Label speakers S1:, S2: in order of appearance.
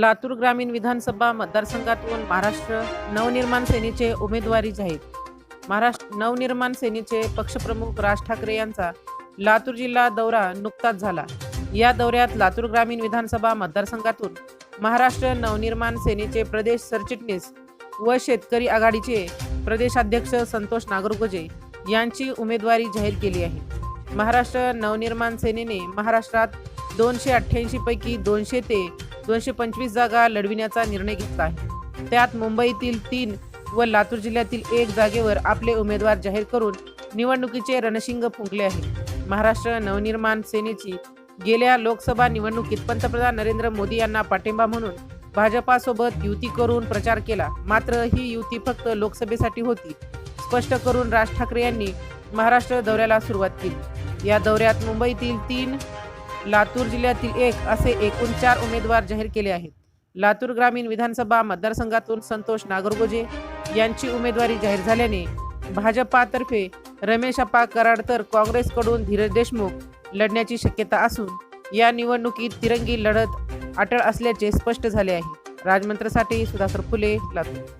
S1: लातूर ग्रामीण विधानसभा मतदारसंघातून महाराष्ट्र नवनिर्माण सेनेचे उमेदवारी जाहीर. महाराष्ट्र नवनिर्माण सेनेचे पक्षप्रमुख राज ठाकरे यांचा लातूर जिल्हा दौरा नुकताच झाला. या दौऱ्यात लातूर ग्रामीण विधानसभा मतदारसंघातून महाराष्ट्र नवनिर्माण सेनेचे प्रदेश सरचिटणीस व शेतकरी आघाडीचे प्रदेशाध्यक्ष संतोष नागरगोजे यांची उमेदवारी जाहीर केली आहे. महाराष्ट्र नवनिर्माण सेनेने महाराष्ट्रात दोनशे अठ्ठ्याऐंशी पैकी दोनशे ते दोनशे पंचवीस जागा लढविण्याचा निर्णय घेतला आहे. त्यात मुंबईतील तीन व लातूर जिल्ह्यातील एक जागेवर आपले उमेदवार जाहीर करून निवडणुकीचे रणशिंग फुंकले आहे. महाराष्ट्र नवनिर्माण सेनेची गेल्या लोकसभा निवडणुकीत पंतप्रधान नरेंद्र मोदी यांना पाठिंबा म्हणून भाजपासोबत युती करून प्रचार केला. मात्र ही युती फक्त लोकसभेसाठी होती. स्पष्ट करून राज ठाकरे यांनी महाराष्ट्र दौऱ्याला सुरुवात केली. या दौऱ्यात मुंबईतील तीन लातूर जिल्ह्यातील एक असे एकूण चार उमेदवार जाहीर केले आहेत. लातूर ग्रामीण विधानसभा मतदारसंघातून संतोष नागरगोजे यांची उमेदवारी जाहीर झाल्याने भाजपातर्फे रमेश अप्पा कराड तर काँग्रेसकडून धीरज देशमुख लढण्याची शक्यता असून या निवडणुकीत तिरंगी लढत अटळ असल्याचे स्पष्ट झाले आहे. राजमंत्रसाठी सुधाकर फुले लातूर.